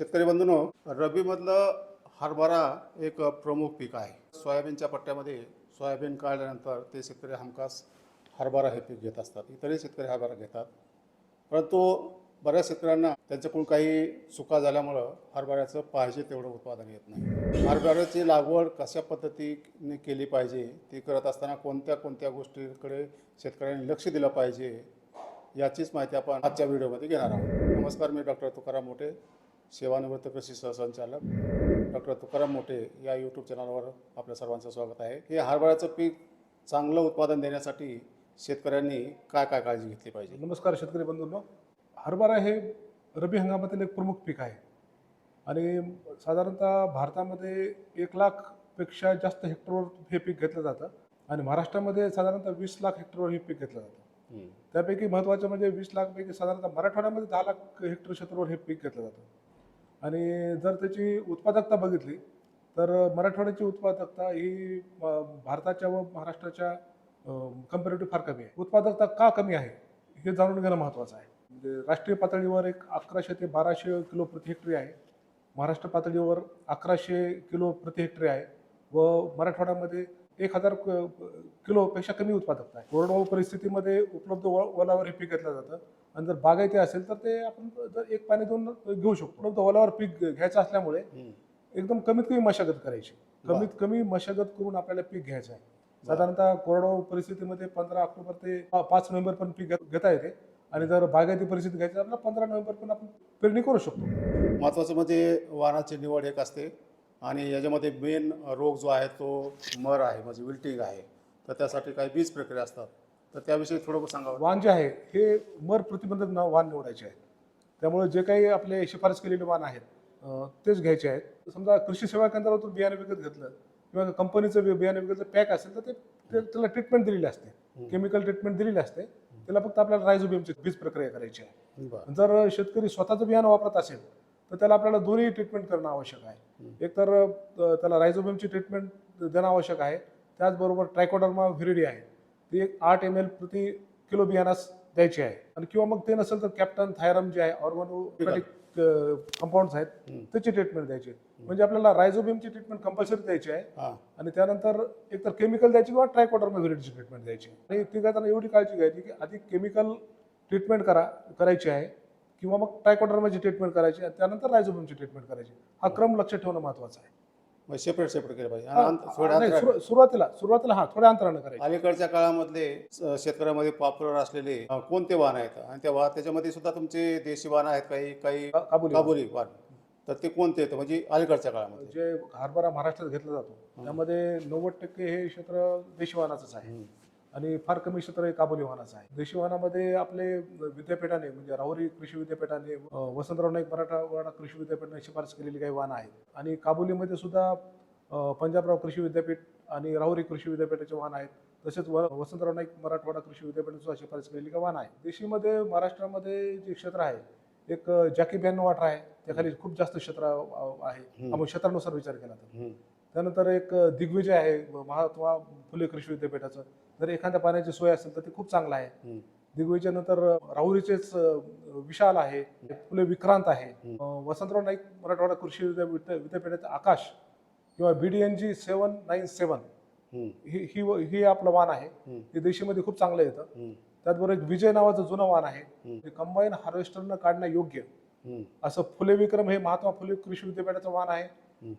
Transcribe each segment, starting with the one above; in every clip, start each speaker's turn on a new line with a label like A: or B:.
A: शेतकरी बंधूनो रबीमधलं हरभरा एक प्रमुख पीक आहे. सोयाबीनच्या पट्ट्यामध्ये सोयाबीन काढल्यानंतर ते शेतकरी हमखास हरभरा हे पीक घेत असतात. इतरही शेतकरी हरभरा घेतात. परंतु बऱ्याच शेतकऱ्यांना त्यांच्याकडून काही चुका झाल्यामुळं हरभऱ्याचं पाहिजे तेवढं उत्पादन येत नाही. हरभऱ्याची लागवड कशा पद्धतीने केली पाहिजे ती करत असताना कोणत्या कोणत्या गोष्टीकडे शेतकऱ्यांनी लक्ष दिलं पाहिजे याचीच माहिती आपण आजच्या व्हिडिओमध्ये घेणार आहोत. नमस्कार मी डॉक्टर तुकाराम मोठे. सेवानिवृत्त कृषी सहसंचालक डॉक्टर तुकाराम मोठे या यूट्यूब चॅनलवर आपल्या सर्वांचं स्वागत आहे. हे हरभऱ्याचं पीक चांगलं उत्पादन देण्यासाठी शेतकऱ्यांनी काय काय काळजी घेतली पाहिजे?
B: नमस्कार शेतकरी बंधूंनो. हरभरा हे रब्बी हंगामातील एक प्रमुख पीक आहे. आणि साधारणतः भारतामध्ये एक लाखपेक्षा जास्त हेक्टरवर हे पीक घेतलं जातं. आणि महाराष्ट्रामध्ये साधारणतः वीस लाख हेक्टरवर हे पीक घेतलं जातं. त्यापैकी महत्त्वाचं म्हणजे वीस लाखपैकी साधारणतः मराठवाड्यामध्ये दहा लाख हेक्टर क्षेत्रावर हे पीक घेतलं जातं. आणि जर त्याची उत्पादकता बघितली तर मराठवाड्याची उत्पादकता ही भारताच्या व महाराष्ट्राच्या कम्पॅरेटिव्ह फार कमी आहे. उत्पादकता का कमी आहे हे जाणून घेणं महत्त्वाचं आहे. म्हणजे राष्ट्रीय पातळीवर एक अकराशे ते बाराशे किलो प्रति हेक्टरी आहे. महाराष्ट्र पातळीवर अकराशे किलो प्रति हेक्टरी आहे. व मराठवाड्यामध्ये एक हजार क- किलोपेक्षा कमी उत्पादकता आहे. कोरडवाहू परिस्थितीमध्ये उपलब्ध व- ओलावर हे पीक घेतलं जातं. आणि जर बागायती असेल तर ते आपण जर एक पाणी दोन घेऊ शकतो. उपलब्ध ओलावर पीक घ्यायचं असल्यामुळे. एकदम कमीत कमी मशागत करायची. कमीत कमी मशागत करून आपल्याला पीक घ्यायचं आहे. साधारणतः कोरडवाहू परिस्थितीमध्ये पंधरा ऑक्टोबर ते पाच नोव्हेंबर पण पीक घेत- घेता येते. आणि जर बागायती परिस्थिती घ्यायची तर आपल्याला पंधरा नोव्हेंबर पण आपण पेरणी करू शकतो.
A: महत्त्वाचं म्हणजे वाहनाची निवड एक असते. आणि याच्यामध्ये मेन रोग जो आहे तो मर आहे म्हणजे विल्टिंग आहे. तर त्यासाठी काही बीज प्रक्रिया असतात. तर त्याविषयी थोडं सांगावं
B: वाण जे आहे हे मर प्रतिबंधक वाण निवडायचे आहे. त्यामुळे जे काही आपले शिफारस केलेले वाण आहेत तेच घ्यायचे आहेत. समजा कृषी सेवा केंद्रातून बियाणे विकत घेतलं किंवा कंपनीचं बियाणे विकत पॅक असेल तर ते ते- त्याला ट्रीटमेंट दिलेली असते. केमिकल ट्रीटमेंट दिलेली असते. त्याला फक्त आपल्याला रायझोबियमची बीज प्रक्रिया करायची आहे. जर शेतकरी स्वतःचं बियाणं वापरत असेल तर त्याला आपल्याला दोन्ही ट्रीटमेंट करणं आवश्यक आहे. एक तर अ, त्याला रायझोबियमची ट्रीटमेंट देणं आवश्यक आहे. त्याचबरोबर ट्रायकोडर्मा व्हिरिडी आहे. ती एक आठ एम एल प्रति किलो बियाणास द्यायची आहे. आणि किंवा मग ते नसेल तर कॅप्टन थायरम जे आहे ऑर्गोनोपॅटिक कंपाऊंड्स आहेत. त्याची ट्रीटमेंट द्यायची म्हणजे आपल्याला रायझोबियमची ट्रीटमेंट कंपल्सरी द्यायची आहे. आणि त्यानंतर एकतर केमिकल द्यायची किंवा ट्रायकोडर्मा व्हिरिडीची ट्रीटमेंट द्यायची आणि ती करताना एवढी काळजी घ्यायची की आधी केमिकल ट्रीटमेंट करा करायची आहे. किंवा मग ट्रायकोडर्माची ट्रीटमेंट करायची आणि त्यानंतर रायझोबियमची ट्रीटमेंट करायची हा क्रम लक्ष ठेवणं महत्वाचं आहे.
A: सेपरेट सेपरेट केलं पाहिजे. आणि अंत- थोड्या
B: नाही,
A: अंतराने.
B: सुरु- सुरुवातीला सुरुवातीला हा थोड्या अंतरानं करायची.
A: अलीकडच्या काळामधले शेतकऱ्यामध्ये पॉप्युलर असलेले अ, कोणते वाहन आहेत? आणि त्या वाहन त्याच्यामध्ये सुद्धा तुमचे देशी वाहन आहेत काही काही
B: का- काबुली
A: काबुली वाहन. तर ते कोणते आहेत? म्हणजे अलीकडच्या काळामध्ये.
B: जे हरभरा महाराष्ट्रात घेतला जातो त्यामध्ये नव्वद टक्के हे क्षेत्र देशी वाहनाचंच आहे.
A: हम्म.
B: आणि फार कमी क्षेत्र हे काबुली वाहनाचं आहे. देशी वाहनामध्ये आपले विद्यापीठाने म्हणजे राहुरी कृषी विद्यापीठाने वसंतराव नाईक मराठवाडा कृषी विद्यापीठाने शिफारस केलेली काही वाहनं आहेत. आणि काबुलीमध्ये सुद्धा पंजाबराव कृषी विद्यापीठ आणि राहुरी कृषी विद्यापीठाचे वाहन आहेत. तसेच व- वसंतराव नाईक मराठवाडा कृषी विद्यापीठाने सुद्धा शिफारस केलेली काही वाहन आहे देशीमध्ये महाराष्ट्रामध्ये जे क्षेत्र आहे एक जॅकी ब्याण्णव वाटर आहे. त्याखाली खूप जास्त क्षेत्र आहे. आपण क्षेत्रानुसार विचार केला तर. त्यानंतर एक दिग्विजय आहे महात्मा फुले कृषी विद्यापीठाचं. जर एखाद्या पाण्याची सोय असेल तर ते खूप चांगलं आहे. दिग्विजय नंतर राहुरीचेच विशाल आहे फुले विक्रांत आहे वसंतराव नाईक मराठवाडा कृषी विद्या- विद्यापीठाचं आकाश किंवा B D N G seven nine seven. ही ही ही आपलं वाण आहे. ते देशीमध्ये खूप चांगलं येतं. त्याचबरोबर एक विजय नावाचं जुनं वाण आहे कंबाईन हार्वेस्टरनं काढण्या योग्य. असं फुले विक्रम हे महात्मा फुले कृषी विद्यापीठाचं वाण आहे.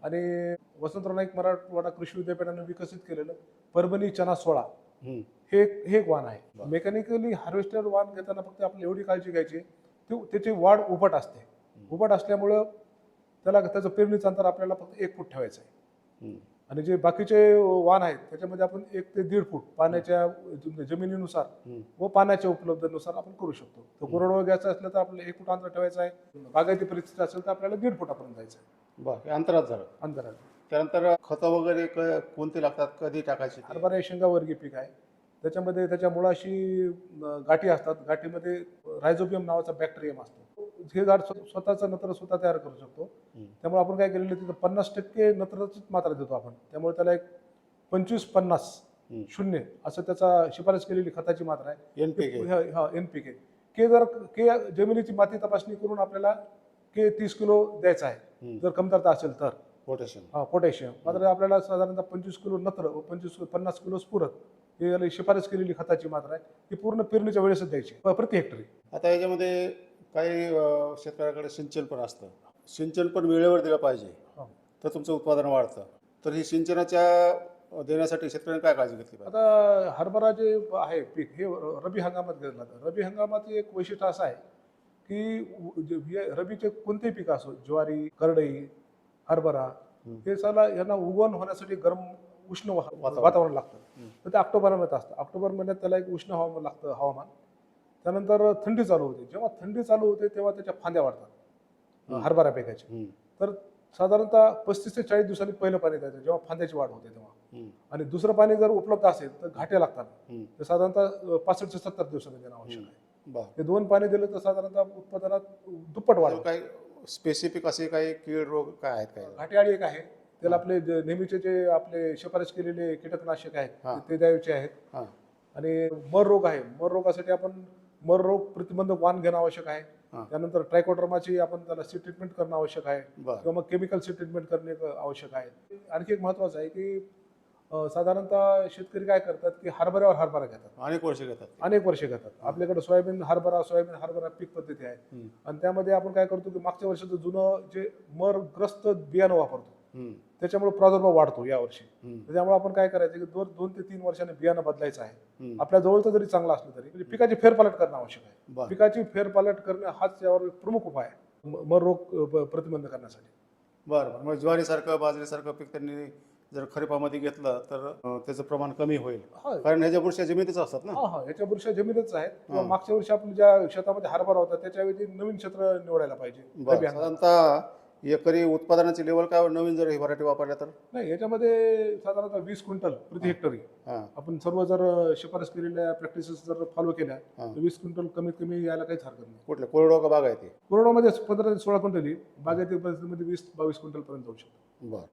B: आणि वसंतराव नाईक मराठवाडा कृषी विद्यापीठाने विकसित केलेलं परभणी चना सोळा. हे एक हे एक वाण आहे. मेकॅनिकली हार्वेस्टर वाण घेताना फक्त आपल्याला एवढी काळजी घ्यायची ती त्याची वाढ उभट असते. उभट असल्यामुळं त्याला त्याचं पेरणीचं अंतर आपल्याला फक्त एक फूट ठेवायचं आहे. आणि जे बाकीचे वाण आहेत त्याच्यामध्ये आपण एक ते दीड फूट पाण्याच्या जमिनीनुसार. व पाण्याच्या उपलब्धतेनुसार आपण करू शकतो. तर कोरडवाहू घ्यायचं असलं तर आपल्याला एक फूट अंतर ठेवायचं आहे. बागायती परिस्थिती असेल तर आपल्याला दीड फुटापर्यंत जायचं आहे.
A: बरं अंतरात झालं.
B: अंतरात.
A: त्यानंतर खतं वगैरे क- कोणते लागतात कधी टाकायचे ते?
B: हरभरा हे शेंगावर्गीय पीक आहे त्याच्यामध्ये त्याच्या मुळाशी अं, गाठी असतात गाठीमध्ये रायझोबियम नावाचा बॅक्टेरियम असतो हे झाड स्व- स्वतःचं नत्र स्वतः तयार करू शकतो
A: हम्म.
B: त्यामुळे आपण काय केलेलं तिथं पन्नास टक्के नत्राचीच मात्रा देतो आपण त्यामुळे त्याला एक पंचवीस पन्नास
A: हम्म.
B: शून्य असं त्याचा शिफारस केलेली खताची मात्रा आहे
A: NPK.
B: हा एन पी के के जर के जमिनीची माती तपासणी करून आपल्याला की तीस किलो द्यायचा आहे
A: हम्म.
B: जर कमतरता असेल तर
A: पोटॅशियम.
B: हा पोटॅशियम. मात्र आपल्याला साधारणतः पंचवीस किलो नत्र व पंचवीस पन्नास किलो स्फुरत ही शिफारस केलेली खताची मात्रा आहे. ही पूर्ण पेरणीच्या वेळेसच द्यायची प्रति हेक्टरी.
A: आता याच्यामध्ये काही शेतकऱ्याकडे सिंचन पण असतं. सिंचन पण वेळेवर दिलं पाहिजे.
B: हा.
A: तर तुमचं उत्पादन वाढतं. तर ही सिंचनाच्या देण्यासाठी शेतकऱ्यांनी काय काळजी घेतली
B: आता हरभरा जे आहे पीक हे रबी हंगामात घेतलं जातं. रबी हंगामात एक वैशिष्ट्य असं आहे की रबीचे कोणतेही पीक असो ज्वारी करडई हरभरा. हे साला यांना उगवण होण्यासाठी गरम उष्ण
A: वातावरण.
B: लागतं. तर ते ऑक्टोबरमध्ये असतं. ऑक्टोबर महिन्यात त्याला एक उष्ण हवामान लागतं हवामान. त्यानंतर थंडी चालू होते. जेव्हा थंडी चालू होते तेव्हा त्याच्या फांद्या वाढतात. हरभरा पिकाच्या.
A: हम्म,
B: तर साधारणतः पस्तीस ते चाळीस दिवसांनी पहिलं पाणी द्यायचं जेव्हा फांद्याची वाढ होते तेव्हा. आणि दुसरं पाणी जर उपलब्ध असेल तर घाटे लागतात.
A: हम्म.
B: ते साधारणतः पासष्ट ते सत्तर दिवसांनी देणं आवश्यक आहे. हे दोन पाणी दिलं तर साधारणतः उत्पादनात दुप्पट वाढ
A: तर स्पेसिफिक असे काही कीड रोग काय आहेत काय
B: घाटेआळी एक आहे. त्याला आपले जे नेहमीचे जे आपले शिफारस केलेले कीटकनाशक आहेत. ते द्यायचे आहेत.
A: हां.
B: आणि मर रोग आहे. मर रोगासाठी आपण मर रोग प्रतिबंधक वाण घेणं आवश्यक आहे. त्यानंतर ट्रायकोडर्माची आपण त्याला सी ट्रीटमेंट करणं आवश्यक आहे.
A: बरं.
B: किंवा मग केमिकल सी ट्रीटमेंट करणे आवश्यक आहे. आणखी एक महत्वाचं आहे की साधारणतः शेतकरी काय करतात की हरभऱ्यावर हरभरा घेतात.
A: अनेक वर्ष घेतात
B: अनेक वर्षे घेतात. आपल्याकडे सोयाबीन हरभरा सोयाबीन हरभरा पीक पद्धती आहे. आणि त्यामध्ये आपण काय करतो की मागच्या वर्षाचं जुनं जे मरग्रस्त बियाणं वापरतो त्याच्यामुळे प्रादुर्भाव वाढतो यावर्षी
A: हम्म,
B: तर त्यामुळे आपण काय करायचं की दोन दोन ते तीन वर्षाने बियाणं बदलायचं आहे. आपल्या जवळचं जरी चांगलं असलं तरी म्हणजे पिकाची फेरपालट करणं आवश्यक आहे. पिकाची फेरपालट करणे हाच यावर प्रमुख उपाय आहे. मर रोग प्रतिबंध करण्यासाठी.
A: बरं बरं. मग ज्वारीसारखं बाजरीसारखं पीक त्यांनी जर खरीपामध्ये घेतलं तर अं, त्याचं प्रमाण कमी होईल.
B: हा
A: कारण ह्याच्या बुरशी जमिनीतच असतात ना.
B: हा हा याच्या बुरशा जमिनीतच आहेत किंवा. मागच्या वर्षी आपण ज्या शेतामध्ये हरभरा होता त्याच्याऐवजी नवीन क्षेत्र निवडायला पाहिजे.
A: बरं. साधारणतः एकरी उत्पादनाची लेवल काय नवीन जर ही व्हरायटी वापरल्या तर?
B: नाही याच्यामध्ये साधारणतः वीस क्विंटल प्रति हेक्टरी
A: हां.
B: आपण सर्व जर शिफारस केलेल्या प्रॅक्टिसेस जर फॉलो केल्या
A: हा.
B: तर वीस क्विंटल कमीत कमी यायला काहीच हरकत नाही.
A: कुठले? कोरडो का बाग आहे ते
B: कोरडवामध्ये पंधरा ते सोळा क्विंटल येईल. बागायती परिस्थितीमध्ये वीस बावीस क्विंटल पर्यंत जाऊ शकतो.
A: बरं.